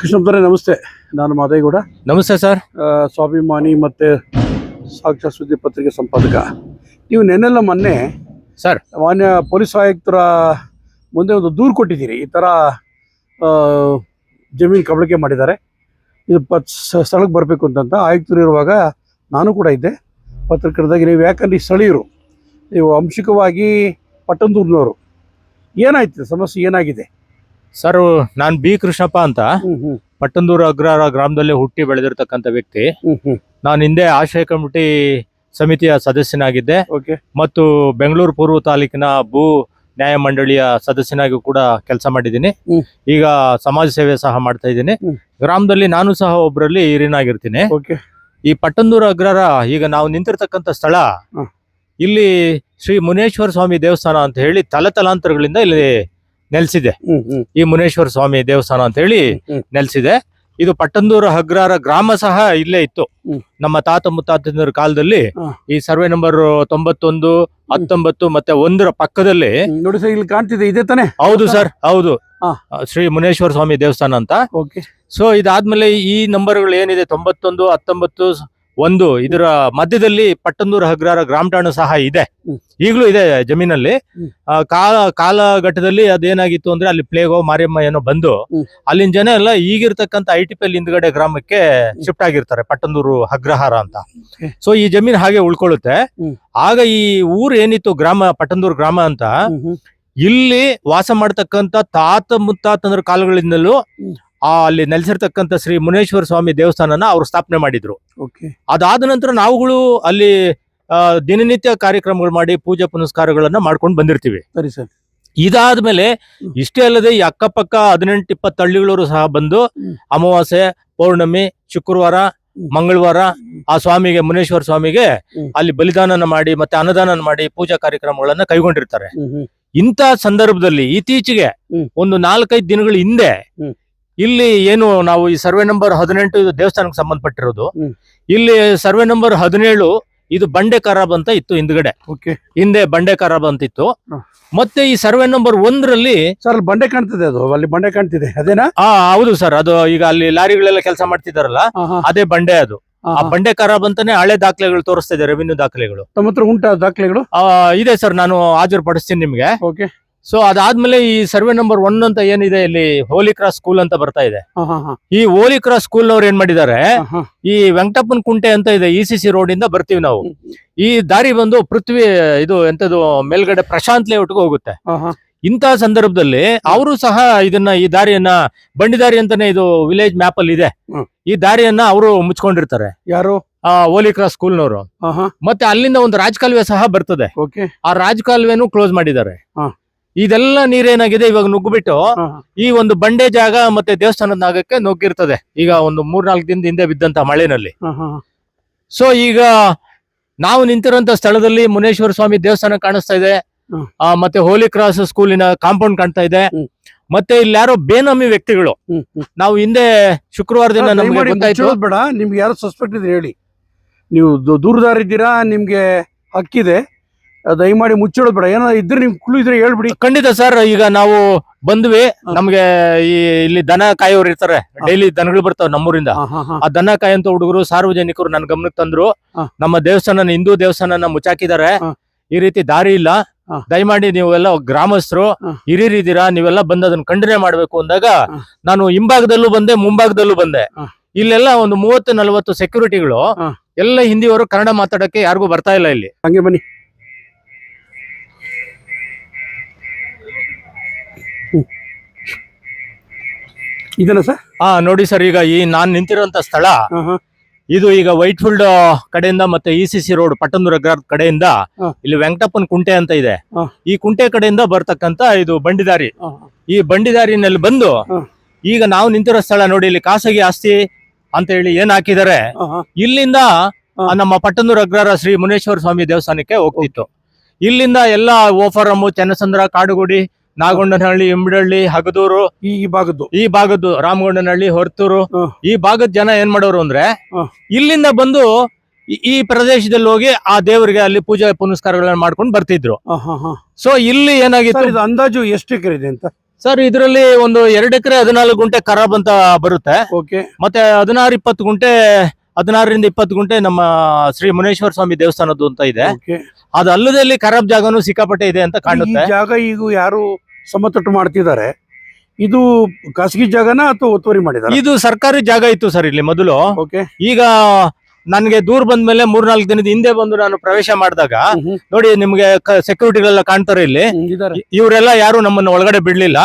ಕೃಷ್ಣಪ್ಪರೇ ನಮಸ್ತೆ. ನಾನು ಮಾದೇಗೌಡ. ನಮಸ್ತೆ ಸರ್. ಸ್ವಾಭಿಮಾನಿ ಮತ್ತು ಸಾಕ್ಷಾತ್ ಸುದ್ದಿ ಪತ್ರಿಕೆ ಸಂಪಾದಕ. ನೀವು ನೆನ್ನೆಲ್ಲ ಮೊನ್ನೆ ಸರ್. ಮಾನ್ಯ ಪೊಲೀಸ್ ಆಯುಕ್ತರ ಮುಂದೆ ಒಂದು ದೂರು ಕೊಟ್ಟಿದ್ದೀರಿ. ಈ ಥರ ಜಮೀನು ಕಬಳಿಕೆ ಮಾಡಿದ್ದಾರೆ. ಇದು ಪ ಸ್ಥಳಕ್ಕೆ ಬರಬೇಕು ಅಂತಂತ ಆಯುಕ್ತರು ಇರುವಾಗ ನಾನು ಕೂಡ ಇದ್ದೆ. ಪತ್ರಕರ್ತರಾಗಿ ನೀವು ಯಾಕಂದ್ರೆ ಈ ಸ್ಥಳೀಯರು ನೀವು ಅಂಶಿಕವಾಗಿ ಪಟ್ಟಂದೂರಿನವರು. ಏನಾಯ್ತು? ಸಮಸ್ಯೆ ಏನಾಗಿದೆ? ಸರ್ ನಾನ್ ಬಿ ಕೃಷ್ಣಪ್ಪ ಅಂತ. ಪಟ್ಟಂದೂರು ಅಗ್ರಹಾರ ಗ್ರಾಮದಲ್ಲಿ ಹುಟ್ಟಿ ಬೆಳೆದಿರ್ತಕ್ಕಂಥ ವ್ಯಕ್ತಿ. ನಾನು ಹಿಂದೆ ಆಶ್ರಯ ಕಮಿಟಿ ಸಮಿತಿಯ ಸದಸ್ಯನಾಗಿದ್ದೆ. ಮತ್ತು ಬೆಂಗಳೂರು ಪೂರ್ವ ತಾಲೂಕಿನ ಭೂ ನ್ಯಾಯ ಮಂಡಳಿಯ ಸದಸ್ಯನಾಗಿ ಕೂಡ ಕೆಲಸ ಮಾಡಿದ್ದೀನಿ. ಈಗ ಸಮಾಜ ಸೇವೆ ಸಹ ಮಾಡ್ತಾ ಇದ್ದೀನಿ. ಗ್ರಾಮದಲ್ಲಿ ನಾನು ಸಹ ಒಬ್ಬರಲ್ಲಿ ಹಿರಿಯನಾಗಿರ್ತೀನಿ. ಓಕೆ ಈ ಪಟ್ಟಂದೂರು ಅಗ್ರಹಾರ ಈಗ ನಾವು ನಿಂತಿರ್ತಕ್ಕಂಥ ಸ್ಥಳ ಇಲ್ಲಿ ಶ್ರೀ ಮುನೇಶ್ವರ ಸ್ವಾಮಿ ದೇವಸ್ಥಾನ ಅಂತ ಹೇಳಿ ತಲತಲಾಂತರಗಳಿಂದ ಇಲ್ಲಿ ನೆಲೆಸಿದೆ. ಈ ಮುನೇಶ್ವರ ಸ್ವಾಮಿ ದೇವಸ್ಥಾನ ಅಂತ ಹೇಳಿ. ನೆಲೆಸಿದೆ. ಇದು ಪಟ್ಟಂದೂರು ಹಗ್ರಾರ ಗ್ರಾಮ ಸಹ ಇಲ್ಲೇ ಇತ್ತು. ನಮ್ಮ ತಾತ ಮುತ್ತಾತಂದ್ರ ಕಾಲದಲ್ಲಿ ಈ ಸರ್ವೆ ನಂಬರ್ ತೊಂಬತ್ತೊಂದು ಹತ್ತೊಂಬತ್ತು ಮತ್ತೆ ಒಂದರ ಪಕ್ಕದಲ್ಲಿ ನೋಡಿ ಸರ್ ಇಲ್ಲಿ ಕಾಣ್ತಿದೆ ಇದೆ ತಾನೆ? ಹೌದು ಸರ್ ಹೌದು. ಶ್ರೀ ಮುನೇಶ್ವರ ಸ್ವಾಮಿ ದೇವಸ್ಥಾನ ಅಂತ. ಓಕೆ. ಸೊ ಇದಾದ್ಮೇಲೆ ಈ ನಂಬರ್ಗಳು ಏನಿದೆ? ತೊಂಬತ್ತೊಂದು ಹತ್ತೊಂಬತ್ತು ಒಂದು ಇದರ ಮಧ್ಯದಲ್ಲಿ ಪಟ್ಟಂದೂರು ಹಗ್ರಾರ ಗ್ರಾಮ ಠಾಣು ಸಹ ಇದೆ. ಈಗಲೂ ಇದೆ ಜಮೀನಲ್ಲಿ ಕಾಲ ಕಾಲಘಟ್ಟದಲ್ಲಿ ಅದೇನಾಗಿತ್ತು ಅಂದ್ರೆ ಅಲ್ಲಿ ಪ್ಲೇಗೋ ಮಾರಿಯಮ್ಮ ಏನೋ ಬಂದು. ಅಲ್ಲಿನ ಜನ ಎಲ್ಲ ಈಗಿರ್ತಕ್ಕಂಥ ಐ ಟಿ ಪಿ ಎಲ್ ಹಿಂದ್ಗಡೆ ಗ್ರಾಮಕ್ಕೆ ಶಿಫ್ಟ್ ಆಗಿರ್ತಾರೆ ಪಟ್ಟಂದೂರು ಹಗ್ರಹಾರ ಅಂತ. ಸೊ ಈ ಜಮೀನ್ ಹಾಗೆ ಉಳ್ಕೊಳ್ಳುತ್ತೆ ಆಗ ಈ ಊರು ಏನಿತ್ತು ಗ್ರಾಮ ಪಟ್ಟಂದೂರು ಗ್ರಾಮ ಅಂತ. ಇಲ್ಲಿ ವಾಸ ಮಾಡ್ತಕ್ಕಂತ ತಾತ ಮುತ್ತಾತಂದ್ರ ಕಾಲಗಳಿಂದಲೂ. ಆ ಅಲ್ಲಿ ನೆಲೆಸಿರ್ತಕ್ಕಂಥ ಶ್ರೀ ಮುನೇಶ್ವರ ಸ್ವಾಮಿ ದೇವಸ್ಥಾನನ ಅವರು ಸ್ಥಾಪನೆ ಮಾಡಿದ್ರು. ಅದಾದ ನಂತರ ನಾವುಗಳು ಅಲ್ಲಿ ದಿನನಿತ್ಯ ಕಾರ್ಯಕ್ರಮಗಳು ಮಾಡಿ ಪೂಜೆ ಪುನಸ್ಕಾರಗಳನ್ನ ಮಾಡ್ಕೊಂಡು ಬಂದಿರ್ತೀವಿ. ಸರಿ ಸರ್. ಇದಾದ ಮೇಲೆ ಇಷ್ಟೇ ಅಲ್ಲದೆ ಈ ಅಕ್ಕಪಕ್ಕ ಹದಿನೆಂಟು ಇಪ್ಪತ್ತು ಹಳ್ಳಿಗಳವರು ಸಹ ಬಂದು ಅಮಾವಾಸ್ಯೆ ಪೌರ್ಣಮಿ ಶುಕ್ರವಾರ ಮಂಗಳವಾರ ಆ ಸ್ವಾಮಿಗೆ ಮುನೇಶ್ವರ ಸ್ವಾಮಿಗೆ ಅಲ್ಲಿ ಬಲಿದಾನನ ಮಾಡಿ ಮತ್ತೆ ಅನ್ನದಾನ ಮಾಡಿ ಪೂಜಾ ಕಾರ್ಯಕ್ರಮಗಳನ್ನ ಕೈಗೊಂಡಿರ್ತಾರೆ. ಇಂಥ ಸಂದರ್ಭದಲ್ಲಿ ಇತ್ತೀಚೆಗೆ. ಒಂದು ನಾಲ್ಕೈದು ದಿನಗಳ ಹಿಂದೆ. ಇಲ್ಲಿ ಏನು ನಾವು ಈ ಸರ್ವೆ ನಂಬರ್ ಹದಿನೆಂಟು ಇದು ದೇವಸ್ಥಾನಕ್ಕೆ ಸಂಬಂಧಪಟ್ಟಿರೋದು. ಇಲ್ಲಿ ಸರ್ವೆ ನಂಬರ್ ಹದಿನೇಳು ಇದು ಬಂಡೆ ಖರಾಬ್ ಅಂತ ಇತ್ತು ಹಿಂದ್ಗಡೆ. ಓಕೆ. ಹಿಂದೆ ಬಂಡೆ ಖರಾಬ್ ಅಂತ ಇತ್ತು. ಮತ್ತೆ ಈ ಸರ್ವೆ ನಂಬರ್ ಒಂದರಲ್ಲಿ ಸರ್ ಬಂಡೆ ಕಾಣ್ತಿದೆ ಅದು. ಅಲ್ಲಿ ಬಂಡೆ ಕಾಣ್ತಿದೆ. ಅದೇನಾ? ಆ ಹೌದು ಸರ್. ಅದು ಈಗ ಅಲ್ಲಿ ಲಾರಿಗಳೆಲ್ಲ ಕೆಲಸ ಮಾಡ್ತಿದಾರಲ್ಲ ಅದೇ ಬಂಡೆ ಅದು. ಆ. ಬಂಡೆ ಖರಾಬ್ ಅಂತಾನೆ ಹಳೆ ದಾಖಲೆಗಳು ತೋರಿಸ್ತಾ ಇದೆ ರೆವಿನ್ಯೂ ದಾಖಲೆಗಳು. ತಮ್ಮ ಹತ್ರ ಉಂಟಾ ದಾಖಲೆಗಳು? ಆ, ಇದೆ ಸರ್ ನಾನು ಹಾಜರು ಪಡಿಸ್ತೀನಿ ನಿಮ್ಗೆ. ಓಕೆ. ಸೊ ಅದಾದ್ಮೇಲೆ ಈ ಸರ್ವೆ ನಂಬರ್ ಒನ್ ಅಂತ ಏನಿದೆ ಇಲ್ಲಿ ಹೋಲಿ ಕ್ರಾಸ್ ಸ್ಕೂಲ್ ಅಂತ ಬರ್ತಾ ಇದೆ. ಈ ಹೋಲಿ ಕ್ರಾಸ್ ಸ್ಕೂಲ್ ನವ್ರು ಏನ್ ಮಾಡಿದ್ದಾರೆ. ಈ ವೆಂಕಟಪ್ಪನ ಕುಂಟೆ ಅಂತ ಇದೆ ಇ ಸಿ ಸಿ ರೋಡ್ ಇಂದ ಬರ್ತೀವಿ ನಾವು. ಈ ದಾರಿ ಬಂದು ಪೃಥ್ವಿ ಇದು ಎಂತದು ಮೇಲ್ಗಡೆ ಪ್ರಶಾಂತ್ ಲೇಔಟ್ಗೆ ಹೋಗುತ್ತೆ. ಇಂತಹ ಸಂದರ್ಭದಲ್ಲಿ ಅವರು ಸಹ ಇದನ್ನ ಈ ದಾರಿಯನ್ನ ಬಂಡಿ ದಾರಿ ಅಂತಾನೆ ಇದು ವಿಲೇಜ್ ಮ್ಯಾಪ್ ಅಲ್ಲಿ ಇದೆ. ಈ ದಾರಿಯನ್ನ ಅವರು ಮುಚ್ಕೊಂಡಿರ್ತಾರೆ. ಯಾರು? ಆ ಹೋಲಿ ಕ್ರಾಸ್ ಸ್ಕೂಲ್ ನವರು. ಮತ್ತೆ ಅಲ್ಲಿಂದ ಒಂದು ರಾಜಕಾಲುವೆ ಸಹ ಬರ್ತದೆ. ಆ ರಾಜಕಾಲುವೆನು ಕ್ಲೋಸ್ ಮಾಡಿದ್ದಾರೆ. ಇದೆಲ್ಲ ನೀರೇನಾಗಿದೆ? ಇವಾಗ ನುಗ್ಗಿಬಿಟ್ಟು ಈ ಒಂದು ಬಂಡೆ ಜಾಗ ಮತ್ತೆ ದೇವಸ್ಥಾನದ ನಾಗಕ್ಕೆ ನುಗ್ಗಿರ್ತದೆ. ಈಗ ಒಂದು ಮೂರ್ನಾಲ್ಕು ದಿನದ ಹಿಂದೆ ಬಿದ್ದಂತ ಮಳೆನಲ್ಲಿ. ಸೊ ಈಗ ನಾವು ನಿಂತಿರುವಂತ ಸ್ಥಳದಲ್ಲಿ ಮುನೇಶ್ವರ ಸ್ವಾಮಿ ದೇವಸ್ಥಾನ ಕಾಣಿಸ್ತಾ ಇದೆ. ಮತ್ತೆ ಹೋಲಿ ಕ್ರಾಸ್ ಸ್ಕೂಲಿನ ಕಾಂಪೌಂಡ್ ಕಾಣ್ತಾ ಇದೆ. ಮತ್ತೆ ಇಲ್ಲಿ ಯಾರೋ ಬೇನಾಮಿ ವ್ಯಕ್ತಿಗಳು. ನಾವು ಹಿಂದೆ ಶುಕ್ರವಾರ ದಿನ ನಮ್ಗೆ ಗೊತ್ತಾಯ್ತು. ಬೇಡ. ನಿಮ್ಗೆ ಯಾರು ಸಸ್ಪೆಕ್ಟ್ ಇದ್ರೆ ಹೇಳಿ. ನೀವು ದೂರದಾರಿದ್ದೀರಾ? ನಿಮ್ಗೆ ಹಕ್ಕಿದೆ. ದಯಮಾಡಿ ಮುಚ್ಚಿಡೋದು ಬೇಡ. ಏನಾದ್ರು ಇದ್ರೆ ನಿಮ್ ಕುಳು ಇದ್ರೆ ಹೇಳ್ಬಿಡಿ. ಖಂಡಿತ ಸರ್ ಈಗ ನಾವು ಬಂದ್ವಿ. ನಮ್ಗೆ ಈ ಇಲ್ಲಿ ದನ ಕಾಯೋರು ಇರ್ತಾರೆ. ಡೈಲಿ ದನಗಳು ಬರ್ತಾವ ನಮ್ಮೂರಿಂದ. ಆ ದನ ಕಾಯಂತ ಹುಡುಗರು ಸಾರ್ವಜನಿಕರು ನನ್ನ ಗಮನಕ್ಕೆ ತಂದ್ರು. ನಮ್ಮ ದೇವಸ್ಥಾನ ಹಿಂದೂ ದೇವಸ್ಥಾನ ಮುಚ್ಚಾಕಿದ್ದಾರೆ. ಈ ರೀತಿ ದಾರಿ ಇಲ್ಲ. ದಯಮಾಡಿ ನೀವೆಲ್ಲ ಗ್ರಾಮಸ್ಥರು. ಹಿರಿಯರಿದ್ದೀರಾ ನೀವೆಲ್ಲ ಬಂದ ಅದನ್ನ ಖಂಡನೆ ಮಾಡ್ಬೇಕು ಅಂದಾಗ ನಾನು ಹಿಂಭಾಗದಲ್ಲೂ ಬಂದೆ ಮುಂಭಾಗದಲ್ಲೂ ಬಂದೆ. ಇಲ್ಲೆಲ್ಲ ಒಂದು ಮೂವತ್ತು ನಲವತ್ತು ಸೆಕ್ಯೂರಿಟಿಗಳು ಎಲ್ಲ ಹಿಂದಿಯವರು ಕನ್ನಡ ಮಾತಾಡಕ್ಕೆ ಯಾರಿಗೂ ಬರ್ತಾ ಇಲ್ಲ ಇಲ್ಲಿ. ಹಂಗೆ ಬನ್ನಿ. ಇದನ್ನ ಸರ್? ಹಾ ನೋಡಿ ಸರ್ ಈಗ ಈ ನಾನ್ ನಿಂತಿರುವಂತ ಸ್ಥಳ. ಇದು ಈಗ ವೈಟ್ ಫೀಲ್ಡ್ ಕಡೆಯಿಂದ ಮತ್ತೆ E C C road Pattandur ಕಡೆಯಿಂದ ಇಲ್ಲಿ ವೆಂಕಟಪ್ಪನ ಕುಂಟೆ ಅಂತ ಇದೆ. ಈ ಕುಂಟೆ ಕಡೆಯಿಂದ ಬರ್ತಕ್ಕಂತ ಇದು ಬಂಡಿದಾರಿ. ಈ ಬಂಡಿದಾರಿನಲ್ಲಿ ಬಂದು ಈಗ ನಾವು ನಿಂತಿರೋ ಸ್ಥಳ ನೋಡಿ ಇಲ್ಲಿ ಖಾಸಗಿ ಆಸ್ತಿ ಅಂತ ಹೇಳಿ ಏನ್ ಹಾಕಿದ್ದಾರೆ. ಇಲ್ಲಿಂದ ನಮ್ಮ ಪಟ್ಟನೂರು ಅಗ್ರಹಾರ ಶ್ರೀ ಮುನೇಶ್ವರ ಸ್ವಾಮಿ ದೇವಸ್ಥಾನಕ್ಕೆ ಹೋಗ್ತಿತ್ತು. ಇಲ್ಲಿಂದ ಎಲ್ಲಾ ಓಫರಮ್ಮು ಚನ್ನಸಂದ್ರ ಕಾಡುಗುಡಿ ನಾಗೊಂಡನಹಳ್ಳಿ ಇಂಬಿಡಳ್ಳಿ ಹಗದೂರು ಈ ಈ ಭಾಗದ್ದು. ಈ ಭಾಗದ್ದು ರಾಮಗೊಂಡನಹಳ್ಳಿ ಹೊರತೂರು. ಈ ಭಾಗದ ಜನ ಏನ್ ಮಾಡೋರು ಅಂದ್ರೆ. ಇಲ್ಲಿಂದ ಬಂದು ಈ- ಈ ಪ್ರದೇಶದಲ್ಲಿ ಹೋಗಿ ಆ ದೇವರಿಗೆ ಅಲ್ಲಿ ಪೂಜೆ ಪುನಸ್ಕಾರಗಳನ್ನ ಮಾಡ್ಕೊಂಡು ಬರ್ತಿದ್ರು. ಹಾ, ಹಾ, ಹಾ. ಸೊ ಇಲ್ಲಿ ಸರ್ ಏನಾಗಿತ್ತು ಇದು ಅಂದಾಜು ಎಷ್ಟು ಎಕರೆ ಇದೆ ಅಂತ? ಸರ್ ಇದರಲ್ಲಿ ಒಂದು ಎರಡು ಎಕರೆ ಹದಿನಾಲ್ಕು ಗುಂಟೆ ಖರಾಬ್ ಅಂತ ಬರುತ್ತೆ. ಓಕೆ. ಮತ್ತೆ ಹದಿನಾರು ಇಪ್ಪತ್ತು ಗುಂಟೆ ಹದಿನಾರರಿಂದ ಇಪ್ಪತ್ತು ಗುಂಟೆ ನಮ್ಮ ಶ್ರೀ ಮುನೇಶ್ವರ ಸ್ವಾಮಿ ದೇವಸ್ಥಾನದ್ದು ಅಂತ ಇದೆ. ಅದಲ್ಲದೆ ಅದು ಅಲ್ಲದಲ್ಲಿ ಖರಾಬ್ ಜಾಗನು ಸಿಕ್ಕಾಪಟ್ಟೆ ಇದೆ ಅಂತ ಕಾಣುತ್ತೆ. ಜಾಗ ಈಗ ಯಾರು ಸಮತಟ್ಟು ಮಾಡ್ತಿದ್ದಾರೆ? ಇದು ಖಾಸಗಿ ಜಾಗನಾ ಅಥವಾ ಒತ್ತುವರಿ ಮಾಡಿದ್ದಾರೆ ಇದು ಸರ್ಕಾರಿ ಜಾಗ ಇತ್ತು ಸರ್ ಇಲ್ಲಿ ಮೊದಲು. ಓಕೆ. ಈಗ ನನಗೆ ದೂರ ಬಂದ್ಮೇಲೆ ಮೂರ್ನಾಲ್ಕು ದಿನದ ಹಿಂದೆ ಬಂದು ನಾನು ಪ್ರವೇಶ ಮಾಡಿದಾಗ ನೋಡಿ ನಿಮ್ಗೆ ಸೆಕ್ಯೂರಿಟಿಗಳೆಲ್ಲ ಕಾಣ್ತಾರೆ ಇಲ್ಲಿ. ಇವರೆಲ್ಲ ಯಾರು ನಮ್ಮನ್ನ ಒಳಗಡೆ ಬಿಡ್ಲಿಲ್ಲ.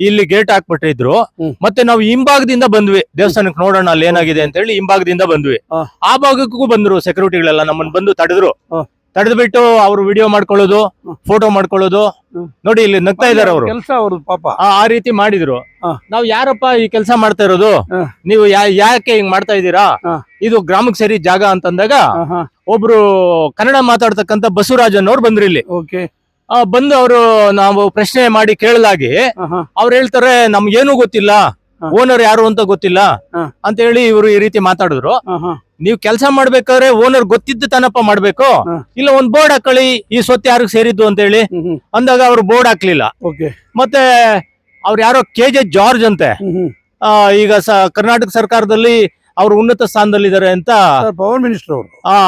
ಇಲ್ಲಿ ಗೇಟ್ ಹಾಕ್ಬಿಟ್ಟಿದ್ರು. ಮತ್ತೆ ನಾವು ಹಿಂಭಾಗದಿಂದ ಬಂದ್ವಿ. ದೇವಸ್ಥಾನಕ್ಕೆ ನೋಡೋಣ ಅಲ್ಲಿ ಏನಾಗಿದೆ ಅಂತ ಹೇಳಿ ಹಿಂಭಾಗದಿಂದ ಬಂದ್ವಿ. ಆ. ಭಾಗಕ್ಕೂ ಬಂದ್ರು ಸೆಕ್ಯೂರಿಟಿಗಳೆಲ್ಲ ನಮ್ಮನ್ನ ಬಂದು ತಡೆದ್ರು. ತಡೆದು ಬಿಟ್ಟು ಅವ್ರು ವಿಡಿಯೋ ಮಾಡ್ಕೊಳ್ಳೋದು ಫೋಟೋ ಮಾಡ್ಕೊಳ್ಳೋದು. ನೋಡಿ ಇಲ್ಲಿ ನಗ್ತಾ ಇದಾರೆ ಅವರು. ಕೆಲಸ ಅವರು ಪಾಪ. ಆ ರೀತಿ ಮಾಡಿದ್ರು. ನಾವು ಯಾರಪ್ಪ ಈ ಕೆಲಸ ಮಾಡ್ತಾ ಇರೋದು? ನೀವು ಯಾಕೆ ಹಿಂಗ್ ಮಾಡ್ತಾ ಇದ್ದೀರಾ? ಇದು ಗ್ರಾಮಕ್ಕೆ ಸರಿ ಜಾಗ ಅಂತಂದಾಗ ಒಬ್ರು ಕನ್ನಡ ಮಾತಾಡ್ತಕ್ಕಂತ ಬಸವರಾಜ್ ಅನ್ನೋರು ಬಂದ್ರು ಇಲ್ಲಿ. ಓಕೆ. ಆ, ಬಂದು ಅವರು ನಾವು ಪ್ರಶ್ನೆ ಮಾಡಿ ಕೇಳಲಾಗಿ ಅವ್ರು ಹೇಳ್ತಾರೆ ನಮ್ಗೇನು ಗೊತ್ತಿಲ್ಲ. ಓನರ್ ಯಾರು ಅಂತ ಗೊತ್ತಿಲ್ಲ ಅಂತ ಹೇಳಿ ಇವರು ಈ ರೀತಿ ಮಾತಾಡಿದ್ರು. ನೀವು ಕೆಲಸ ಮಾಡ್ಬೇಕಾದ್ರೆ ಓನರ್ ಗೊತ್ತಿದ್ದು ತಾನಪ್ಪ ಮಾಡ್ಬೇಕು. ಇಲ್ಲ ಒಂದ್ ಬೋರ್ಡ್ ಹಾಕೊಳ್ಳಿ ಈ ಸ್ವತ್ತು ಯಾರಿಗೆ ಸೇರಿದ್ದು ಅಂತ ಹೇಳಿ. ಅಂದಾಗ ಅವ್ರು ಬೋರ್ಡ್ ಹಾಕ್ಲಿಲ್ಲ. ಓಕೆ. ಮತ್ತೆ ಅವ್ರ ಯಾರೋ ಕೆ ಜೆ ಜಾರ್ಜ್ ಅಂತೆ. ಈಗ ಕರ್ನಾಟಕ ಸರ್ಕಾರದಲ್ಲಿ ಅವ್ರು ಉನ್ನತ ಸ್ಥಾನದಲ್ಲಿದ್ದಾರೆ ಅಂತ ಪವರ್ ಮಿನಿಸ್ಟರ್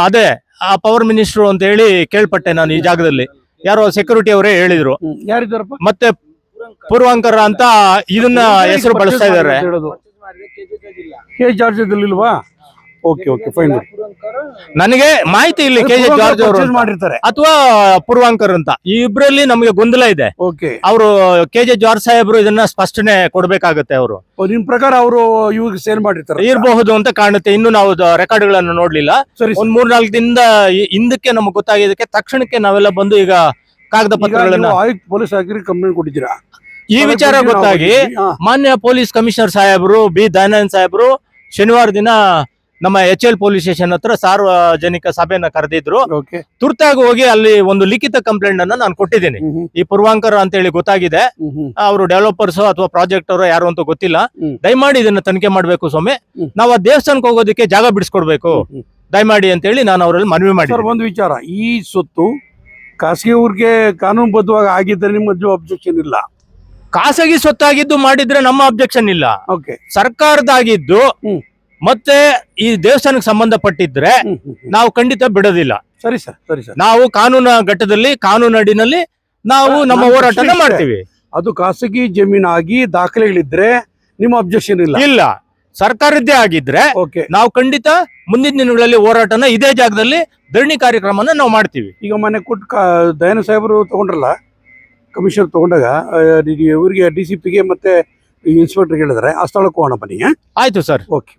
ಅದೇ ಆ ಪವರ್ ಮಿನಿಸ್ಟರ್ ಅಂತ ಹೇಳಿ ಕೇಳ್ಪಟ್ಟೆ ನಾನು ಈ ಜಾಗದಲ್ಲಿ. ಯಾರೋ ಸೆಕ್ಯೂರಿಟಿ ಅವರೇ ಹೇಳಿದ್ರು. ಮತ್ತೆ ಪೂರ್ವಾಂಕರ ಅಂತ ಇದನ್ನ ಹೆಸರು ಬಳಸ್ತಾ ಇದ್ದಾರೆ ಕೆ ಜಾರ್ಜ್ ಇಲ್ವಾ ಓಕೆ ಓಕೆ ಫೈನ್ ನನಗೆ ಮಾಹಿತಿ ಇಲ್ಲಿ ಕೆ ಜೆ ಜಾರ್ಜ್ ಅವರು ಮಾಡಿರ್ತಾರೆ. ಅಥವಾ ಪೂರ್ವಾಂಕರ್ ಅಂತ. ಈ ಇಬ್ಬರಲ್ಲಿ ನಮಗೆ ಗೊಂದಲ ಇದೆ. ಓಕೆ ಅವರು ಕೆ ಜೆ ಜಾರ್ಜ್ ಸಾಹೇಬ್ರು ಇದನ್ನ ಸ್ಪಷ್ಟನೆ ಕೊಡ್ಬೇಕಾಗತ್ತೆ ಅವರು. ನಿಮ್ ಪ್ರಕಾರ ಅವರು ಇವಾಗ ಸೇನ್ ಮಾಡಿರ್ತಾರೆ? ಇರಬಹುದು ಅಂತ ಕಾಣುತ್ತೆ. ಇನ್ನು ನಾವು ರೆಕಾರ್ಡ್ಗಳನ್ನು ನೋಡ್ಲಿಲ್ಲ. ಸರಿ. ಒಂದ್ ಮೂರ್ನಾಲ್ಕು ದಿನದ ಹಿಂದಕ್ಕೆ ನಮಗೆ ಗೊತ್ತಾಗಿದ್ದಕ್ಕೆ ತಕ್ಷಣಕ್ಕೆ ನಾವೆಲ್ಲ ಬಂದು ಈಗ ಕಾಗದ ಪತ್ರಗಳನ್ನ ಆಯುಕ್ತ ಪೊಲೀಸ್ ಆಗಿರಿ ಕಂಪ್ಲೇಂಟ್ ಕೊಟ್ಟಿದ್ದೀರಾ? ಈ ವಿಚಾರ ಗೊತ್ತಾಗಿ ಮಾನ್ಯ ಪೊಲೀಸ್ ಕಮಿಷನರ್ ಸಾಹೇಬರು ಬಿ. ದಯಾನಂದ್ ಸಾಹೇಬರು ಶನಿವಾರ ದಿನ ನಮ್ಮ ಎಚ್ ಎಲ್ ಪೊಲೀಸ್ ಸ್ಟೇಷನ್ ಹತ್ರ ಸಾರ್ವಜನಿಕ ಸಭೆಯನ್ನ ಕರೆದಿದ್ರು. ತುರ್ತಾಗಿ ಹೋಗಿ ಅಲ್ಲಿ ಒಂದು ಲಿಖಿತ ಕಂಪ್ಲೇಂಟ್ ಅನ್ನ ನಾನು ಕೊಟ್ಟಿದ್ದೀನಿ. ಈ ಪೂರ್ವಾಂಕರ್ ಅಂತ ಹೇಳಿ ಗೊತ್ತಾಗಿದೆ. ಅವರು ಡೆವಲಪರ್ಸ್ ಅಥವಾ ಪ್ರಾಜೆಕ್ಟ್ ಅವರು ಯಾರು ಅಂತ ಗೊತ್ತಿಲ್ಲ. ದಯಮಾಡಿ ಇದನ್ನ ತನಿಖೆ ಮಾಡ್ಬೇಕು ಸ್ವಾಮಿ. ನಾವು ಆ ದೇವಸ್ಥಾನಕ್ಕೆ ಹೋಗೋದಕ್ಕೆ ಜಾಗ ಬಿಡಿಸ್ಕೊಡ್ಬೇಕು. ದಯಮಾಡಿ ಅಂತ ಹೇಳಿ ನಾನು ಅವರಲ್ಲಿ ಮನವಿ ಮಾಡಿದ್ದೀನಿ. ಒಂದು ವಿಚಾರ. ಈ ಸ್ವತ್ತು ಖಾಸಗಿ ಊರಿಗೆ ಕಾನೂನುಬದ್ಧವಾಗಿ ಆಗಿದ್ರೆ ನಿಮ್ಮ ಅಬ್ಜೆಕ್ಷನ್ ಇಲ್ಲ. ಖಾಸಗಿ ಸ್ವತ್ತಾಗಿದ್ದು ಮಾಡಿದ್ರೆ ನಮ್ಮ ಅಬ್ಜೆಕ್ಷನ್ ಇಲ್ಲ. ಓಕೆ ಸರ್ಕಾರದಾಗಿದ್ದು ಹ್ಮ್. ಮತ್ತೆ ಈ ದೇವಸ್ಥಾನಕ್ಕೆ ಸಂಬಂಧಪಟ್ಟಿದ್ರೆ ಹ್ಮ್, ಹ್ಮ್, ಹ್ಮ್. ನಾವು ಖಂಡಿತ ಬಿಡೋದಿಲ್ಲ. ಸರಿ ಸರ್ ಸರಿ ಸರ್. ನಾವು ಕಾನೂನು ಘಟ್ಟದಲ್ಲಿ ಕಾನೂನು ಅಡಿನಲ್ಲಿ ನಾವು ನಮ್ಮ ನನ್ನ ಹೋರಾಟನ ಮಾಡ್ತೀವಿ. ಅದು ಖಾಸಗಿ ಜಮೀನಾಗಿ ದಾಖಲೆಗಳಿದ್ರೆ ನಿಮ್ಮ ಅಬ್ಜೆಕ್ಷನ್ ಇಲ್ಲ. ಇಲ್ಲ. ಸರ್ಕಾರದ್ದೇ ಆಗಿದ್ರೆ ಓಕೆ ನಾವು ಖಂಡಿತ ಮುಂದಿನ ದಿನಗಳಲ್ಲಿ ಹೋರಾಟನ ಇದೇ ಜಾಗದಲ್ಲಿ ಧರಣಿ ಕಾರ್ಯಕ್ರಮನ ನಾವು ಮಾಡ್ತೀವಿ. ಈಗ ಮೊನ್ನೆ ಕೊಟ್ಟು ದಯನ ಸಾಹೇಬರು ತಗೊಂಡ್ರಲ್ಲ ಕಮಿಷನ್ ತಗೊಂಡಾಗ ಇವರಿಗೆ ಡಿ ಸಿ ಪಿಗೆ ಮತ್ತೆ ಇನ್ಸ್ಪೆಕ್ಟರ್ ಹೇಳಿದ್ರೆ. ಆ ಸ್ಥಳಕ್ಕೆ ಹೋಗೋಣ ಬನ್ನಿ ಆಯ್ತು ಸರ್. ಓಕೆ